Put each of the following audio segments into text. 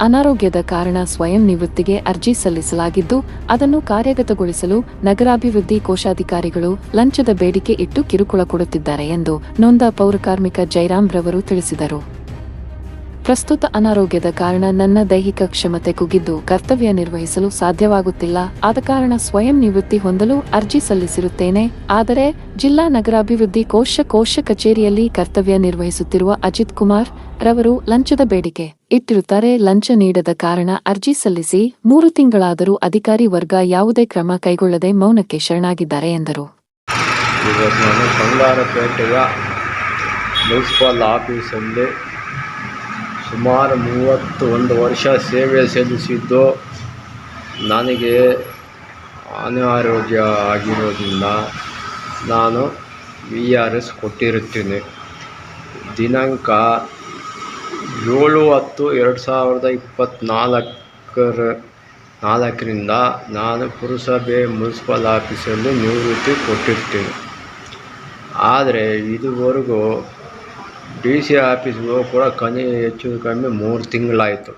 ಅನಾರೋಗ್ಯದ ಕಾರಣ ಸ್ವಯಂ ನಿವೃತ್ತಿಗೆ ಅರ್ಜಿ ಸಲ್ಲಿಸಲಾಗಿದ್ದು, ಅದನ್ನು ಕಾರ್ಯಗತಗೊಳಿಸಲು ನಗರಾಭಿವೃದ್ಧಿ ಕೋಶಾಧಿಕಾರಿಗಳು ಲಂಚದ ಬೇಡಿಕೆ ಇಟ್ಟು ಕಿರುಕುಳ ಕೊಡುತ್ತಿದ್ದಾರೆ ಎಂದು ನೊಂದ ಪೌರಕಾರ್ಮಿಕ ಜೈರಾಮ್ ರವರು ತಿಳಿಸಿದರು. ಪ್ರಸ್ತುತ ಅನಾರೋಗ್ಯದ ಕಾರಣ ನನ್ನ ದೈಹಿಕ ಕ್ಷಮತೆ ಕುಗಿದ್ದು ಕರ್ತವ್ಯ ನಿರ್ವಹಿಸಲು ಸಾಧ್ಯವಾಗುತ್ತಿಲ್ಲ. ಆದ ಕಾರಣ ಸ್ವಯಂ ನಿವೃತ್ತಿ ಹೊಂದಲು ಅರ್ಜಿ ಸಲ್ಲಿಸಿರುತ್ತೇನೆ. ಆದರೆ ಜಿಲ್ಲಾ ನಗರಾಭಿವೃದ್ಧಿ ಕೋಶ ಕೋಶ ಕಚೇರಿಯಲ್ಲಿ ಕರ್ತವ್ಯ ನಿರ್ವಹಿಸುತ್ತಿರುವ ಅಜಿತ್ ಕುಮಾರ್ ರವರು ಲಂಚದ ಬೇಡಿಕೆ ಇಟ್ಟಿರುತ್ತಾರೆ. ಲಂಚ ನೀಡದ ಕಾರಣ ಅರ್ಜಿ ಸಲ್ಲಿಸಿ ಮೂರು ತಿಂಗಳಾದರೂ ಅಧಿಕಾರಿ ವರ್ಗ ಯಾವುದೇ ಕ್ರಮ ಕೈಗೊಳ್ಳದೆ ಮೌನಕ್ಕೆ ಶರಣಾಗಿದ್ದಾರೆ ಎಂದರು. ಮುನ್ಸಿಪಲ್ ಆಫೀಸಲ್ಲಿ ಸುಮಾರು ಮೂವತ್ತು ಒಂದು ವರ್ಷ ಸೇವೆ ಸಲ್ಲಿಸಿದ್ದು ನನಗೆ ಅನಾರೋಗ್ಯ ಆಗಿರೋದ್ರಿಂದ ನಾನು ವಿ ಆರ್ ಎಸ್ ಕೊಟ್ಟಿರುತ್ತೇನೆ. ದಿನಾಂಕ ಏಳು ಹತ್ತು ಎರಡು ಸಾವಿರದ ಇಪ್ಪತ್ತ್ನಾಲ್ಕರ ನಾಲ್ಕರಿಂದ ನಾನು ಪುರಸಭೆ ಮುನ್ಸಿಪಲ್ ಆಫೀಸಲ್ಲಿ ನಿವೃತ್ತಿ ಕೊಟ್ಟಿರ್ತೀನಿ ಆದರೆ ಇದುವರೆಗೂ ಡಿ ಸಿ ಆಫೀಸ್ಗೂ ಕೂಡ ಕನಿ ಹೆಚ್ಚು ಕಮ್ಮಿ ಮೂರು ತಿಂಗಳಾಯಿತು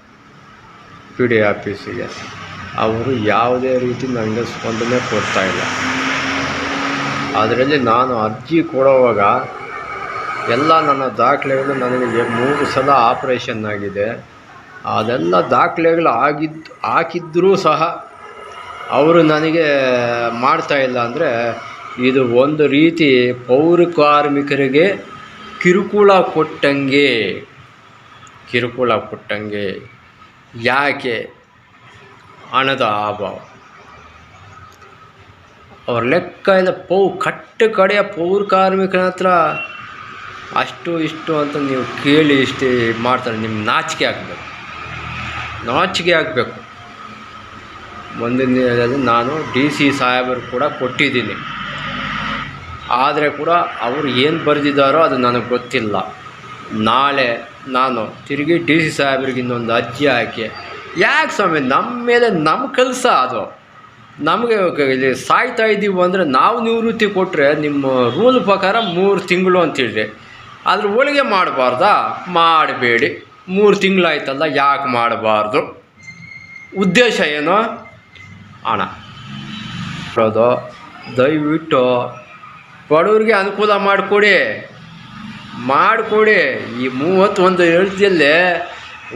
ಪಿ ಡಿ ಆಫೀಸಿಗೆ. ಅವರು ಯಾವುದೇ ರೀತಿ ನನಗೆ ಸ್ಪಂದನೆ ಕೊಡ್ತಾಯಿಲ್ಲ ಅದರಲ್ಲಿ ನಾನು ಅರ್ಜಿ ಕೊಡುವಾಗ ಎಲ್ಲ ನನ್ನ ದಾಖಲೆಗಳು ನನಗೆ ಮೂರು ಸಲ ಆಪ್ರೇಷನ್ ಆಗಿದೆ. ಅದೆಲ್ಲ ದಾಖಲೆಗಳು ಆಗಿದ್ದು ಹಾಕಿದ್ರೂ ಸಹ ಅವರು ನನಗೆ ಮಾಡ್ತಾ ಇಲ್ಲ ಅಂದರೆ ಇದು ಒಂದು ರೀತಿ ಪೌರ ಕಾರ್ಮಿಕರಿಗೆ ಕಿರುಕುಳ ಕೊಟ್ಟಂಗೆ. ಕಿರುಕುಳ ಕೊಟ್ಟಂಗೆ. ಯಾಕೆ? ಹಣದ ಅಭಾವ. ಅವ್ರ ಲೆಕ್ಕ ಇಲ್ಲ ಪೌ, ಕಟ್ಟ ಕಡೆಯ ಪೌರ ಕಾರ್ಮಿಕನ ಹತ್ರ ಅಷ್ಟು ಇಷ್ಟು ಅಂತ ನೀವು ಕೇಳಿ ಇಷ್ಟೇ ಮಾಡ್ತಾರೆ. ನಿಮ್ಮ ನಾಚಿಕೆ ಆಗಬೇಕು. ನಾಚಿಕೆ ಆಗಬೇಕು. ಮುಂದಿನ ದಿನದಲ್ಲಿ ನಾನು ಡಿ ಸಿ ಸಾಹೇಬರು ಕೂಡ ಕೊಟ್ಟಿದ್ದೀನಿ. ಆದರೆ ಕೂಡ ಅವರು ಏನು ಬರೆದಿದ್ದಾರೋ ಅದು ನನಗೆ ಗೊತ್ತಿಲ್ಲ. ನಾಳೆ ನಾನು ತಿರುಗಿ ಡಿ ಸಿ ಸಾಹೇಬ್ರಿಗೆ ಇನ್ನೊಂದು ಅರ್ಜಿ ಹಾಕಿ, ಯಾಕೆ ಸ್ವಾಮಿ ನಮ್ಮ ಮೇಲೆ ನಮ್ಮ ಕೆಲಸ ಅದು? ನಮಗೆ ಇಲ್ಲಿ ಸಾಯ್ತಾ ಇದ್ದೀವಿ ಅಂದರೆ ನಾವು ನಿವೃತ್ತಿ ಕೊಟ್ಟರೆ ನಿಮ್ಮ ರೂಲ್ ಪ್ರಕಾರ ಮೂರು ತಿಂಗಳು ಅಂತೇಳಿ ಅದ್ರ ಒಳಗೆ ಮಾಡಬಾರ್ದಾ? ಮಾಡಬೇಡಿ. ಮೂರು ತಿಂಗಳಾಯ್ತಲ್ಲ, ಯಾಕೆ ಮಾಡಬಾರ್ದು? ಉದ್ದೇಶ ಏನು? ಹಣ ದಯವಿಟ್ಟು ಬಡವ್ರಿಗೆ ಅನುಕೂಲ ಮಾಡಿಕೊಡಿ. ಮಾಡಿಕೊಡಿ. ಈ ಮೂವತ್ತೊಂದು ವರ್ಷದಲ್ಲಿ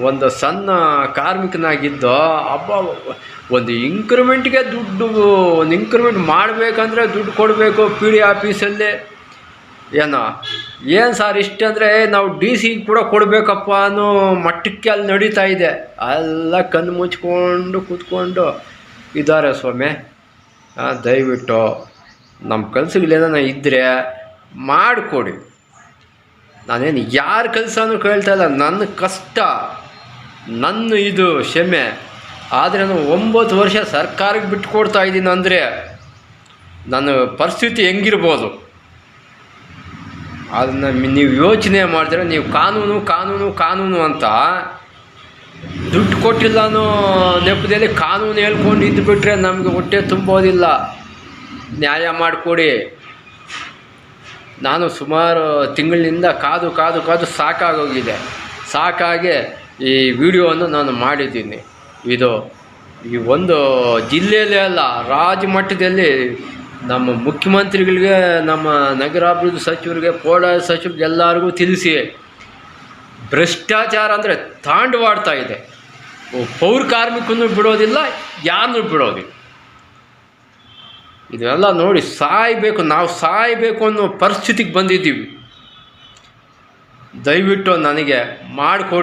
ಒಂದು ಸಣ್ಣ ಕಾರ್ಮಿಕನಾಗಿದ್ದು ಹಬ್ಬ ಒಂದು ಇಂಕ್ರಿಮೆಂಟ್ಗೆ ದುಡ್ಡು, ಒಂದು ಇಂಕ್ರಿಮೆಂಟ್ ಮಾಡಬೇಕಂದ್ರೆ ದುಡ್ಡು ಕೊಡಬೇಕು ಪಿ ಡಿ ಆಫೀಸಲ್ಲಿ. ಏನೋ, ಏನು ಸರ್ ಇಷ್ಟು ಅಂದರೆ ನಾವು ಡಿ ಸಿ ಕೂಡ ಕೊಡಬೇಕಪ್ಪ ಅನ್ನೋ ಮಟ್ಟಕ್ಕೆ ಅಲ್ಲಿ ನಡೀತಾ ಇದೆ. ಎಲ್ಲ ಕಣ್ಣು ಮುಚ್ಕೊಂಡು ಕೂತ್ಕೊಂಡು. ಇದ್ದಾರೆ ಸ್ವಾಮಿ. ದಯವಿಟ್ಟು. ನಮ್ಮ ಕೆಲಸಗಳೇನ ಇದ್ದರೆ ಮಾಡಿಕೊಡಿ. ನಾನೇನು ಯಾರ ಕೆಲಸನೂ ಕೇಳ್ತಾ ಇಲ್ಲ. ನನ್ನ ಕಷ್ಟ, ನನ್ನ ಇದು ಕ್ಷಮೆ. ಆದರೆ ನಾನು ಒಂಬತ್ತು ವರ್ಷ ಸರ್ಕಾರಕ್ಕೆ ಬಿಟ್ಕೊಡ್ತಾ ಇದ್ದೀನಿ ಅಂದರೆ ನನ್ನ ಪರಿಸ್ಥಿತಿ ಹೆಂಗಿರ್ಬೋದು? ಅದನ್ನು ನೀವು ಯೋಚನೆ ಮಾಡಿದ್ರೆ ನೀವು ಕಾನೂನು ಕಾನೂನು ಕಾನೂನು ಅಂತ ದುಡ್ಡು ಕೊಟ್ಟಿಲ್ಲ ಅನ್ನೋ ನೆಪದಲ್ಲಿ ಕಾನೂನು ಹೇಳ್ಕೊಂಡು ಇದ್ದುಬಿಟ್ರೆ ನಮಗೆ ಹೊಟ್ಟೆ ತುಂಬೋದಿಲ್ಲ. ನ್ಯಾಯ ಮಾಡಿಕೊಡಿ. ನಾನು ಸುಮಾರು ತಿಂಗಳಿನಿಂದ ಕಾದು ಕಾದು ಕಾದು ಸಾಕಾಗೋಗಿದೆ. ಸಾಕಾಗಿ ಈ ವಿಡಿಯೋವನ್ನು ನಾನು ಮಾಡಿದ್ದೀನಿ. ಇದು ಈ ಒಂದು ಜಿಲ್ಲೆಯಲ್ಲೇ ಅಲ್ಲ ರಾಜಮಟ್ಟದಲ್ಲಿ ನಮ್ಮ ಮುಖ್ಯಮಂತ್ರಿಗಳಿಗೆ, ನಮ್ಮ ನಗರಾಭಿವೃದ್ಧಿ ಸಚಿವರಿಗೆ ಪೋಡ ಸಚಿವರಿಗೆ ಎಲ್ಲರಿಗೂ ತಿಳಿಸಿ, ಭ್ರಷ್ಟಾಚಾರ ಅಂದರೆ ತಾಂಡವಾಡ್ತಾ ಇದೆ. ಪೌರ ಕಾರ್ಮಿಕನೂ ಬಿಡೋದಿಲ್ಲ ಯಾರನ್ನೂ ಬಿಡೋದಿಲ್ಲ. ಇದೆಲ್ಲ ನೋಡಿ ಸಾಯಬೇಕು ನಾವು ಸಾಯಬೇಕು ಅನ್ನೋ ಪರಿಸ್ಥಿತಿಗೆ ಬಂದಿದ್ದೀವಿ. ದಯವಿಟ್ಟು ನನಗೆ ಮಾಡಿಕೊಡಿ.